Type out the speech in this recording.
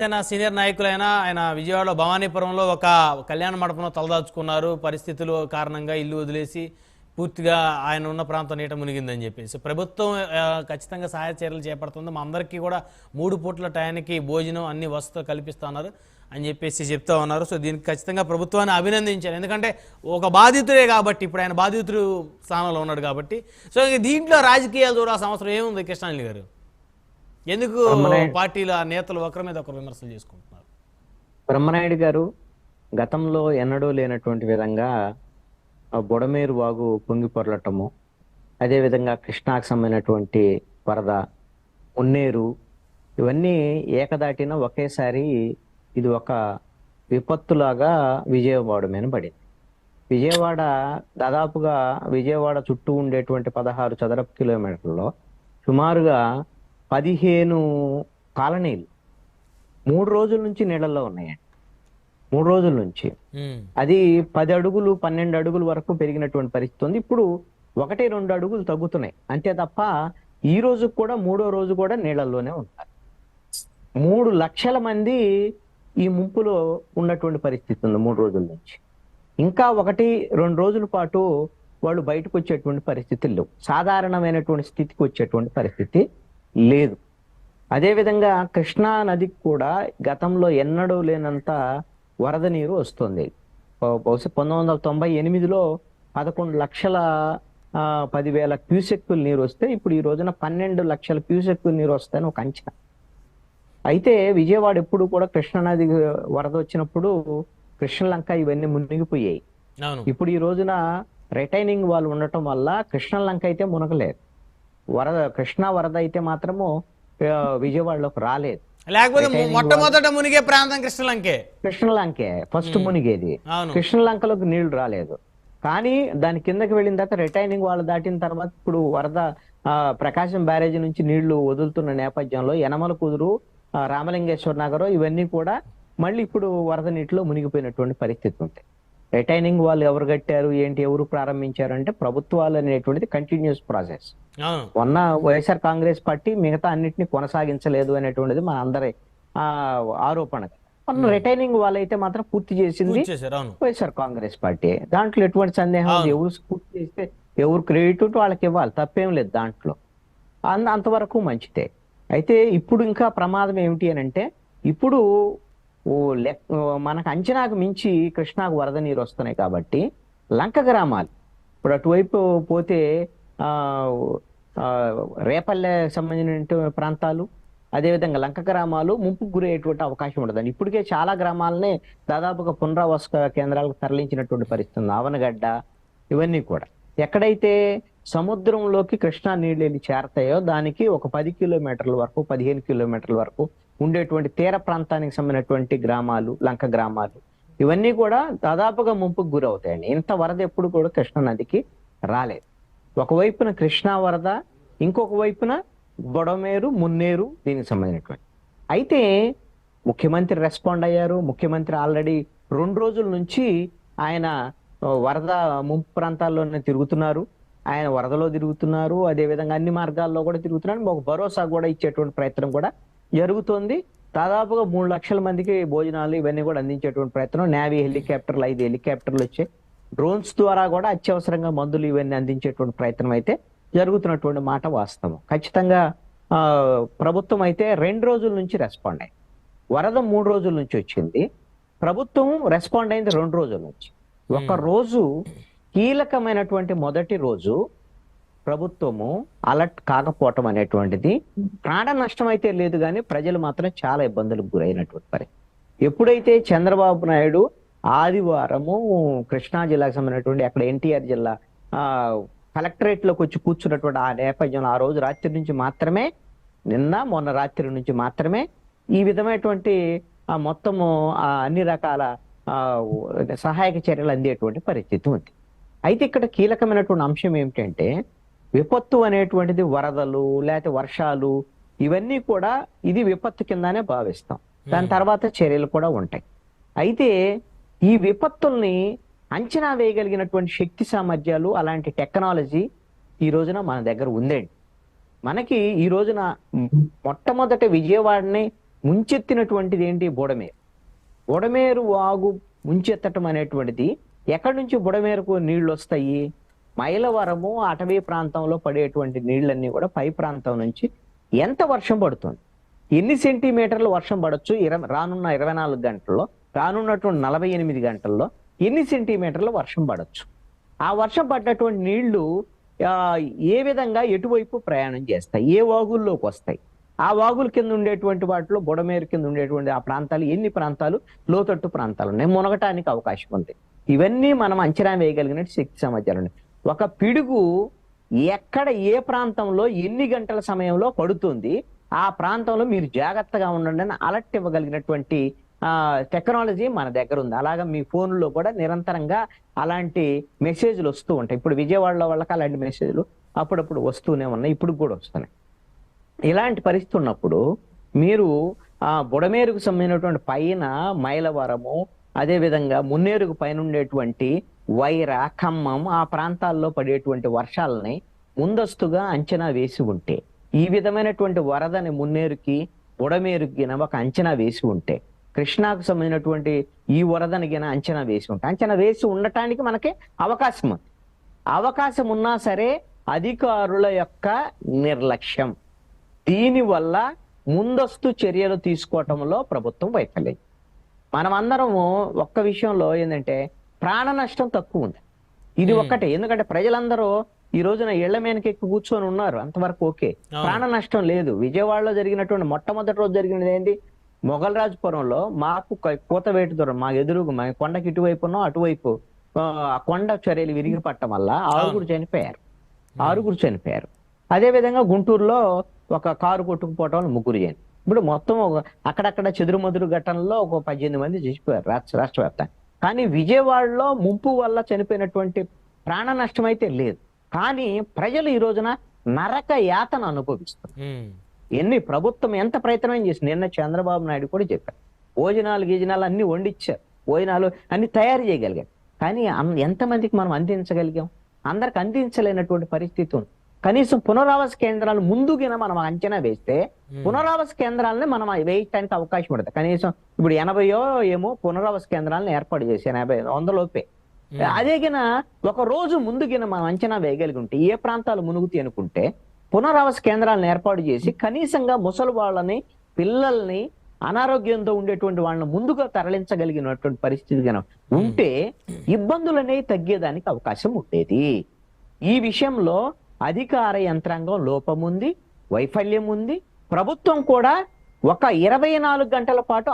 ఆయన సీనియర్ నాయకులైన ఆయన విజయవాడలో భవానీపురంలో ఒక కళ్యాణ మండపంలో తలదాచుకున్నారు. పరిస్థితులు కారణంగా ఇల్లు వదిలేసి పూర్తిగా ఆయన ఉన్న ప్రాంతం నీట మునిగిందని చెప్పేసి. ప్రభుత్వం ఖచ్చితంగా సహాయ చర్యలు చేపడుతుంది. మా అందరికీ కూడా మూడు పూట్ల టయానికి భోజనం అన్ని వసతులు కల్పిస్తున్నారు అని చెప్పేసి చెప్తా ఉన్నారు. సో దీనికి ఖచ్చితంగా ప్రభుత్వాన్ని అభినందించారు ఎందుకంటే ఒక బాధితుడే కాబట్టి ఇప్పుడు ఆయన బాధితుడు స్థానంలో ఉన్నాడు కాబట్టి. సో దీంట్లో రాజకీయాలు చూడాల్సిన అవసరం ఏముంది కృష్ణాని గారు? ఎందుకు పార్టీల నేతలు ఒకరి మీద ఒకరు విమర్శలు చేసుకుంటున్నారు? బ్రహ్మనాయుడు గారు గతంలో ఎన్నడూ లేనటువంటి విధంగా బుడమేరు వాగు పొంగి పొరలటము అదేవిధంగా కృష్ణాకు సంబంధించినటువంటి వరద మున్నేరు ఇవన్నీ ఏకదాటిన ఒకేసారి ఇది ఒక విపత్తులాగా విజయవాడ మీద పడింది. విజయవాడ దాదాపుగా విజయవాడ చుట్టూ ఉండేటువంటి పదహారు చదరపు కిలోమీటర్లలో సుమారుగా పదిహేను కాలనీలు. మూడు రోజుల నుంచి నీళ్ళల్లో ఉన్నాయండి. మూడు రోజుల నుంచి. అది పది అడుగులు పన్నెండు అడుగుల వరకు పెరిగినటువంటి పరిస్థితి ఉంది. ఇప్పుడు ఒకటి రెండు అడుగులు తగ్గుతున్నాయి. అంతే తప్ప ఈ రోజు కూడా మూడో రోజు కూడా నీళ్ళల్లోనే ఉంటారు. మూడు లక్షల మంది ఈ ముంపులో ఉన్నటువంటి పరిస్థితి ఉంది మూడు రోజుల నుంచి. ఇంకా ఒకటి రెండు రోజుల పాటు వాళ్ళు బయటకు వచ్చేటువంటి పరిస్థితులు లేవు. సాధారణమైనటువంటి స్థితికి వచ్చేటువంటి పరిస్థితి లేదు. అదేవిధంగా కృష్ణా నదికి కూడా గతంలో ఎన్నడూ లేనంత వరద నీరు వస్తుంది. బహు- బహుశా పంతొమ్మిది వందల తొంభై ఎనిమిదిలో పదకొండు లక్షల పదివేల క్యూసెక్కుల నీరు వస్తే ఇప్పుడు ఈ రోజున పన్నెండు లక్షల క్యూసెక్కుల నీరు వస్తాయని ఒక అంచనా. అయితే విజయవాడ ఎప్పుడు కూడా కృష్ణానది వరద వచ్చినప్పుడు కృష్ణలంక ఇవన్నీ మునిగిపోయాయి. ఇప్పుడు ఈ రోజున రిటైనింగ్ వాళ్ళు ఉండటం వల్ల కృష్ణలంక అయితే మునగలేదు. వరద కృష్ణా వరద అయితే మాత్రము విజయవాడలోకి రాలేదు. లేకపోతే మొట్టమొదట మునిగే ప్రాంతం కృష్ణలంకే. కృష్ణలంకే ఫస్ట్ మునిగేది. కృష్ణలంకలోకి నీళ్ళు రాలేదు. కానీ దాని కిందకి వెళ్ళిన తర్వాత రిటైనింగ్ వాళ్ళు దాటిన తర్వాత ఇప్పుడు వరద ఆ, ప్రకాశం బ్యారేజ్ నుంచి నీళ్ళు వదులుతున్న నేపథ్యంలో యనమల కుదురు రామలింగేశ్వర నగరం ఇవన్నీ కూడా మళ్ళీ ఇప్పుడు వరద నీటిలో మునిగిపోయినటువంటి పరిస్థితి ఉంది. రిటైనింగ్ వాళ్ళు ఎవరు కట్టారు ఏంటి ఎవరు ప్రారంభించారు అంటే ప్రభుత్వాలు అనేటువంటిది కంటిన్యూస్ ప్రాసెస్ మొన్న వైఎస్ఆర్ కాంగ్రెస్ పార్టీ మిగతా అన్నిటిని కొనసాగించలేదు అనేటువంటిది మన అందరి ఆ, ఆరోపణ. మొన్న రిటైనింగ్ వాళ్ళైతే మాత్రం పూర్తి చేసింది వైఎస్ఆర్ కాంగ్రెస్ పార్టీ. దాంట్లో ఎటువంటి సందేహం. ఎవరు పూర్తి చేస్తే ఎవరు క్రెడిట్ వాళ్ళకి ఇవ్వాలి తప్పేం లేదు దాంట్లో. అంత అంతవరకు మంచిదే. అయితే ఇప్పుడు ఇంకా ప్రమాదం ఏమిటి అని అంటే ఇప్పుడు ఓ లెక్ మనకు అంచనాకు మించి కృష్ణాకు వరద నీరు వస్తున్నాయి కాబట్టి లంక గ్రామాలు. ఇప్పుడు అటువైపు పోతే ఆ రేపల్లె సంబంధించిన ప్రాంతాలు అదేవిధంగా లంక గ్రామాలు ముంపుకు గురయ్యేటువంటి అవకాశం ఉండదండి ఇప్పటికే చాలా గ్రామాలనే దాదాపుగా పునరావాస కేంద్రాలకు తరలించినటువంటి పరిస్థితి ఉంది. ఆవనగడ్డ ఇవన్నీ కూడా. ఎక్కడైతే సముద్రంలోకి కృష్ణా నీళ్ళు వెళ్ళి చేరతాయో దానికి ఒక పది కిలోమీటర్ల వరకు పదిహేను కిలోమీటర్ల వరకు ఉండేటువంటి తీర ప్రాంతానికి సంబంధించినటువంటి గ్రామాలు లంక గ్రామాలు. ఇవన్నీ కూడా దాదాపుగా ముంపుకు గురవుతాయండి. ఇంత వరద ఎప్పుడు కూడా కృష్ణానదికి రాలేదు. ఒకవైపున కృష్ణా వరద ఇంకొక వైపున బొడమేరు మున్నేరు దీనికి సంబంధించినటువంటి. అయితే ముఖ్యమంత్రి రెస్పాండ్ అయ్యారు. ముఖ్యమంత్రి ఆల్రెడీ రెండు రోజుల నుంచి ఆయన వరద ముంపు ప్రాంతాల్లోనే తిరుగుతున్నారు. ఆయన వరదలో తిరుగుతున్నారు. అదే విధంగా అన్ని మార్గాల్లో కూడా తిరుగుతున్నారు ఒక భరోసా కూడా ఇచ్చేటువంటి ప్రయత్నం కూడా జరుగుతోంది. దాదాపుగా మూడు లక్షల మందికి భోజనాలు ఇవన్నీ కూడా అందించేటువంటి ప్రయత్నం. నేవీ హెలికాప్టర్లు ఐదు హెలికాప్టర్లు వచ్చాయి డ్రోన్స్ ద్వారా కూడా అత్యవసరంగా మందులు ఇవన్నీ అందించేటువంటి ప్రయత్నం అయితే జరుగుతున్నటువంటి మాట వాస్తవం. ఖచ్చితంగా ప్రభుత్వం అయితే రెండు రోజుల నుంచి రెస్పాండ్ అయింది వరద మూడు రోజుల నుంచి వచ్చింది. ప్రభుత్వం రెస్పాండ్ అయింది రెండు రోజుల నుంచి. ఒక రోజు కీలకమైనటువంటి మొదటి రోజు ప్రభుత్వము అలర్ట్ కాకపోవటం అనేటువంటిది ప్రాణ నష్టం అయితే లేదు కానీ ప్రజలు మాత్రం చాలా ఇబ్బందులకు గురైనటువంటి పరిస్థితి. ఎప్పుడైతే చంద్రబాబు నాయుడు ఆదివారము కృష్ణా జిల్లాకు సంబంధించినటువంటి అక్కడ ఎన్టీఆర్ జిల్లా ఆ కలెక్టరేట్లోకి వచ్చి కూర్చున్నటువంటి ఆ నేపథ్యంలో ఆ రోజు రాత్రి నుంచి మాత్రమే నిన్న మొన్న రాత్రి నుంచి మాత్రమే ఈ విధమైనటువంటి ఆ మొత్తము ఆ అన్ని రకాల ఆ సహాయక చర్యలు అందేటువంటి పరిస్థితి ఉంది. అయితే ఇక్కడ కీలకమైనటువంటి అంశం ఏమిటంటే విపత్తు అనేటువంటిది వరదలు లేకపోతే వర్షాలు ఇవన్నీ కూడా ఇది విపత్తు కిందనే భావిస్తాం. దాని తర్వాత చర్యలు కూడా ఉంటాయి. అయితే ఈ విపత్తుల్ని అంచనా వేయగలిగినటువంటి శక్తి సామర్థ్యాలు అలాంటి టెక్నాలజీ ఈ రోజున మన దగ్గర ఉందండి. మనకి ఈ రోజున మొట్టమొదటి విజయవాడని ముంచెత్తినటువంటిది ఏంటి? బుడమేరు. బుడమేరు వాగు ముంచెత్తటం అనేటువంటిది ఎక్కడి నుంచి బుడమేరుకు నీళ్ళు వస్తాయి? మైలవరము అటవీ ప్రాంతంలో పడేటువంటి నీళ్ళన్నీ కూడా పై ప్రాంతం నుంచి ఎంత వర్షం పడుతుంది? ఎన్ని సెంటీమీటర్లు వర్షం పడొచ్చు? ఇరవై రానున్న ఇరవై నాలుగు గంటల్లో రానున్నటువంటి నలభై ఎనిమిది గంటల్లో ఎన్ని సెంటీమీటర్లు వర్షం పడవచ్చు ఆ వర్షం పడ్డటువంటి నీళ్ళు ఆ, ఏ విధంగా ఎటువైపు ప్రయాణం చేస్తాయి? ఏ వాగుల్లోకి వస్తాయి? ఆ వాగుల కింద ఉండేటువంటి వాటిలో బుడమేరు కింద ఉండేటువంటి ఆ ప్రాంతాలు ఎన్ని ప్రాంతాలు? లోతట్టు ప్రాంతాలు ఉన్నాయి. మునగటానికి అవకాశం ఉంది. ఇవన్నీ మనం అంచనా వేయగలిగినట్టు శక్తి సమాచారం ఉన్నాయి ఒక పిడుగు ఎక్కడ ఏ ప్రాంతంలో ఎన్ని గంటల సమయంలో పడుతుంది ఆ ప్రాంతంలో మీరు జాగ్రత్తగా ఉండండి అని అలర్ట్ ఇవ్వగలిగినటువంటి ఆ టెక్నాలజీ మన దగ్గర ఉంది. అలాగా మీ ఫోన్లో కూడా నిరంతరంగా అలాంటి మెసేజ్లు వస్తూ ఉంటాయి. ఇప్పుడు విజయవాడలో వాళ్ళకి అలాంటి మెసేజ్లు అప్పుడప్పుడు వస్తూనే ఉన్నాయి ఇప్పుడు కూడా వస్తున్నాయి. ఇలాంటి పరిస్థితి ఉన్నప్పుడు మీరు ఆ బుడమేరుకు సంబంధించినటువంటి పైన మైలవరము అదే విధంగా మున్నేరుకు పైన ఉండేటువంటి వైర ఖమ్మం ఆ ప్రాంతాల్లో పడేటువంటి వర్షాలని ముందస్తుగా అంచనా వేసి ఉంటే ఈ విధమైనటువంటి వరదని మున్నేరుకి ఉడమేరుకిన గిన ఒక అంచనా వేసి ఉంటే కృష్ణాకు సంబంధించినటువంటి ఈ వరదని గిన అంచనా వేసి ఉంటే అంచనా వేసి ఉండటానికి మనకి అవకాశం ఉంది. అవకాశం ఉన్నా సరే అధికారుల యొక్క నిర్లక్ష్యం. దీనివల్ల ముందస్తు చర్యలు తీసుకోవటంలో ప్రభుత్వం వైఫల్యం. మనం అందరము ఒక్క విషయంలో ఏంటంటే ప్రాణ నష్టం తక్కువ ఉంది. ఇది. ఒక్కటే. ఎందుకంటే ప్రజలందరూ ఈ రోజున ఇళ్ళ మీదకి ఎక్కి కూర్చొని ఉన్నారు. అంతవరకు ఓకే. ప్రాణ నష్టం లేదు. విజయవాడలో జరిగినటువంటి మొట్టమొదటి రోజు జరిగినది ఏంటి? మొగల్రాజపురంలో మాకు కూతవేటు దూరం. మా ఎదురుగు మా కొండకి ఇటువైపునో అటువైపు. ఆ, ఆ కొండ చర్యలు విరిగి పట్టడం వల్ల ఆరుగురు చనిపోయారు. ఆరుగురు చనిపోయారు. అదే విధంగా గుంటూరులో ఒక కారు కొట్టుకుపోవటం వల్ల ముగ్గురు చనిపోయారు. ఇప్పుడు మొత్తం అక్కడక్కడ చెదురుమదురు ఘటనలో ఒక పద్దెనిమిది మంది చనిపోయారు రాష్ట్ర రాష్ట్ర వ్యాప్తంగా కానీ విజయవాడలో ముంపు వల్ల చనిపోయినటువంటి ప్రాణ నష్టం అయితే లేదు. కానీ ప్రజలు ఈ రోజున నరక యాతన అనుభవిస్తున్నారు. ఎన్ని ప్రభుత్వం ఎంత ప్రయత్నం చేసింది. నిన్న చంద్రబాబు నాయుడు కూడా చెప్పారు. భోజనాలు గీజనాలు అన్ని వండిచ్చారు. భోజనాలు అన్ని తయారు చేయగలిగారు. కానీ ఎంతమందికి మనం అందించగలిగాం? అందరికి అందించలేనటువంటి పరిస్థితి ఉంది. కనీసం పునరావాస కేంద్రాలు ముందుగిన మనం అంచనా వేస్తే పునరావాస కేంద్రాలని మనం వేయటానికి అవకాశం ఉంటుంది కనీసం ఇప్పుడు ఎనభయో ఏమో పునరావాస కేంద్రాలను ఏర్పాటు చేసి ఎనభై వందలోపే అదే గిన ఒక రోజు ముందుగిన మనం అంచనా వేయగలిగి ఉంటే ఏ ప్రాంతాలు మునుగుతాయి అనుకుంటే పునరావాస కేంద్రాలను ఏర్పాటు చేసి కనీసంగా ముసలి వాళ్ళని పిల్లల్ని అనారోగ్యంతో ఉండేటువంటి వాళ్ళని ముందుగా తరలించగలిగినటువంటి పరిస్థితి కనుక ఉంటే ఇబ్బందులు అనేవి తగ్గేదానికి అవకాశం ఉండేది. ఈ విషయంలో అధికార యంత్రాంగం లోపం ఉంది వైఫల్యం ఉంది ప్రభుత్వం కూడా ఒక ఇరవై నాలుగు గంటల పాటు